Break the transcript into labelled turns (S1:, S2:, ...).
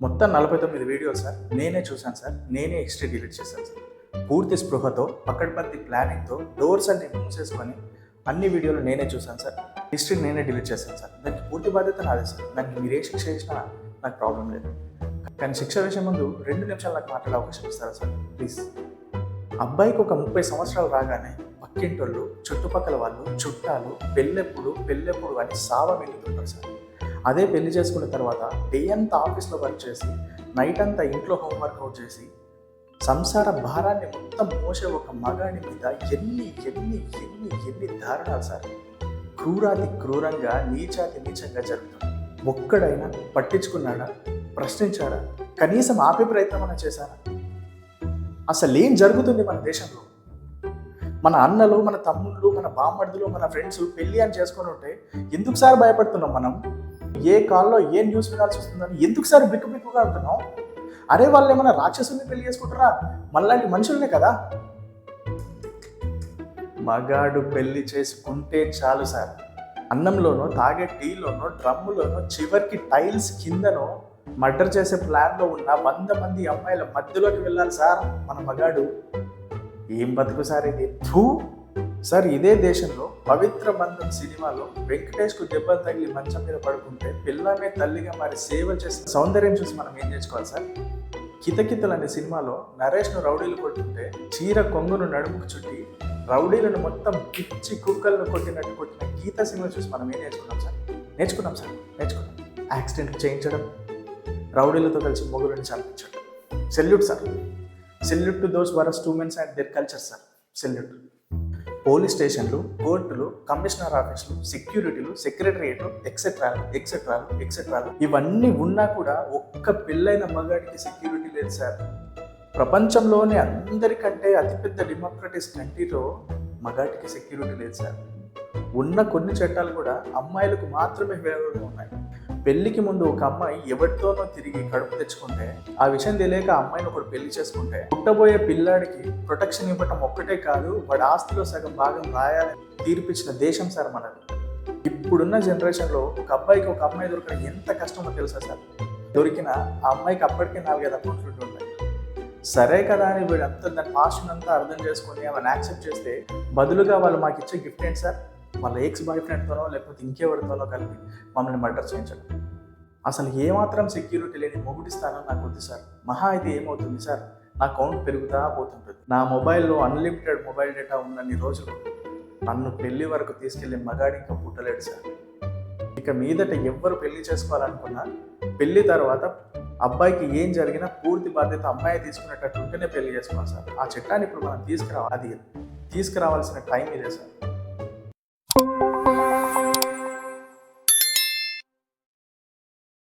S1: మొత్తం నలభై తొమ్మిది వీడియోలు సార్ నేనే చూశాను సార్ నేనే హిస్టరీ డిలీట్ చేశాను సార్. పూర్తి స్పృహతో పక్కడపర్తి ప్లానింగ్తో డోర్స్ అన్ని మూసేసుకొని అన్ని వీడియోలు నేనే చూశాను సార్. హిస్టరీ నేనే డిలీట్ చేశాను సార్. దానికి పూర్తి బాధ్యత నాదే సార్. దానికి మీరే శిక్ష చేసినా నాకు ప్రాబ్లం లేదు. కానీ శిక్ష విషయం ముందు రెండు నిమిషాలు నాకు మాట్లాడే అవకాశం ఇస్తారా సార్? ప్లీజ్ అబ్బాయికి ఒక ముప్పై సంవత్సరాలు రాగానే పక్కింటోళ్ళు చుట్టుపక్కల వాళ్ళు చుట్టాలు పెళ్ళెప్పుడు పెళ్ళెప్పుడు అని సావ వెళ్ళిపోతారు సార్. అదే పెళ్ళి చేసుకున్న తర్వాత డే అంతా ఆఫీస్లో వర్క్ చేసి నైట్ అంతా ఇంట్లో హోంవర్క్ అవుట్ చేసి సంసార భారాన్ని మొత్తం మోసే ఒక మగాడి మీద ఎన్ని ఎన్ని ఎన్ని ఎన్ని దారుణాలు సార్. క్రూరాతి క్రూరంగా నీచాతి నీచంగా జరుగుతుంది ఒక్కడైనా పట్టించుకున్నాడా? ప్రశ్నించాడా? కనీసం ఆపే ప్రయత్నం అన్న చేశారా అసలు ఏం జరుగుతుంది మన దేశంలో? మన అన్నలు మన తమ్ముళ్ళు మన బామ్మర్దులు మన ఫ్రెండ్స్ పెళ్ళి అని చేసుకొని ఉంటే ఎందుకు సార్ భయపడుతున్నాం మనం? ఏ కాల్లో ఏ న్యూస్ వినాల్సి వస్తుందని ఎందుకు సార్ బిక్కు బిక్కుగా అంటున్నాం అరే వాళ్ళు ఏమైనా రాక్షసుల్ని పెళ్ళి చేసుకుంటారా? మనలాంటి మనుషుల్నే కదా. మగాడు పెళ్ళి చేసుకుంటే చాలు సార్. అన్నంలోనో తాగే టీలోనో డ్రమ్ములోనో చివరికి టైల్స్ కిందనో మర్డర్ చేసే ప్లాన్లో ఉన్న వంద మంది అమ్మాయిల మధ్యలోకి వెళ్ళాలి సార్ మన మగాడు. ఏం బతుకు సార్ ఇది? సార్ ఇదే దేశంలో పవిత్ర బంధం సినిమాలో వెంకటేష్కు దెబ్బలు తగిలి మంచం మీద పడుకుంటే పిల్లమే తల్లిగా మరి సేవ చేసిన సౌందర్యం చూసి మనం ఏం చేసుకోవాలి సార్? కితకితలు అనే సినిమాలో నరేష్ను రౌడీలు కొట్టుంటే చీర కొంగును నడుముకు చుట్టి రౌడీలను మొత్తం పిచ్చి కుక్కలను కొట్టినట్టు కొట్టిన గీత సినిమా చూసి మనం ఏం నేర్చుకున్నాం సార్? నేర్చుకున్నాం సార్ నేర్చుకున్నాం. యాక్సిడెంట్ చేయించడం రౌడీలతో కలిసి మొగులను చంపించడం. Salute sir. Salute to those worse two mens and their culture sir. Salute. Police స్టేషన్లు కోర్టులు కమిషనర్ ఆఫీసులు సెక్యూరిటీలు సెక్రటరియట్ ఎక్సెట్రాలు ఎక్సెట్రాలు ఎక్సెట్రాలు ఇవన్నీ ఉన్నా కూడా ఒక్క పెళ్ళైన మగాడికి సెక్యూరిటీ లేదు సార్. ప్రపంచంలోనే అందరికంటే అతిపెద్ద డెమోక్రటిస్ కంట్రీలో మగాటికి సెక్యూరిటీ లేదు సార్. ఉన్న కొన్ని చట్టాలు కూడా అమ్మాయిలకు మాత్రమే ఫేవర్గా ఉన్నాయి. పెళ్ళికి ముందు ఒక అమ్మాయి ఎవరితోనో తిరిగి కడుపు తెచ్చుకుంటే ఆ విషయం తెలియక అమ్మాయిని ఒకడు పెళ్ళి చేసుకుంటే పుట్టబోయే పిల్లాడికి ప్రొటెక్షన్ ఇవ్వటం ఒక్కటే కాదు వాడి ఆస్తిలో సగం భాగం రాయాలని తీర్పిచ్చిన దేశం సార్ మనది. ఇప్పుడున్న జనరేషన్లో ఒక అబ్బాయికి ఒక అమ్మాయి దొరకడం ఎంత కష్టమో తెలుసా సార్? దొరికిన ఆ అమ్మాయికి అప్పటికే నాలుగైదు అకౌంట్లు ఉంటాయి సరే కదా అని వీడంతా దాని పాస్ట్ అంతా అర్థం చేసుకొని ఆమెను యాక్సెప్ట్ చేస్తే బదులుగా వాళ్ళు మాకు ఇచ్చే గిఫ్ట్ ఏంటి సార్? వాళ్ళ ఎక్స్ బాయ్ ఫ్రెండ్తోనో లేకపోతే ఇంకెవరితోనో కలిపి మమ్మల్ని మర్డర్ చేయించడం. అసలు ఏమాత్రం సెక్యూరిటీ లేని మొగుడిస్తానో నాకు వద్దు సార్. మహా అయితే ఏమవుతుంది సార్? నా కౌంట్ పెరుగుతా పోతుంటుంది. నా మొబైల్లో అన్లిమిటెడ్ మొబైల్ డేటా ఉన్నన్ని రోజులు నన్ను పెళ్ళి వరకు తీసుకెళ్ళే మగాడి ఇంకా పుట్టలేడు సార్. ఇక మీదట ఎవ్వరు పెళ్ళి చేసుకోవాలనుకున్నా పెళ్ళి తర్వాత అబ్బాయికి ఏం జరిగినా పూర్తి బాధ్యత అమ్మాయి తీసుకునేటట్టు ఉంటేనే పెళ్ళి చేసుకోవాలి సార్. ఆ చట్టాన్ని ఇప్పుడు మనం తీసుకురావాలి. అది తీసుకురావాల్సిన టైం ఇదే సార్.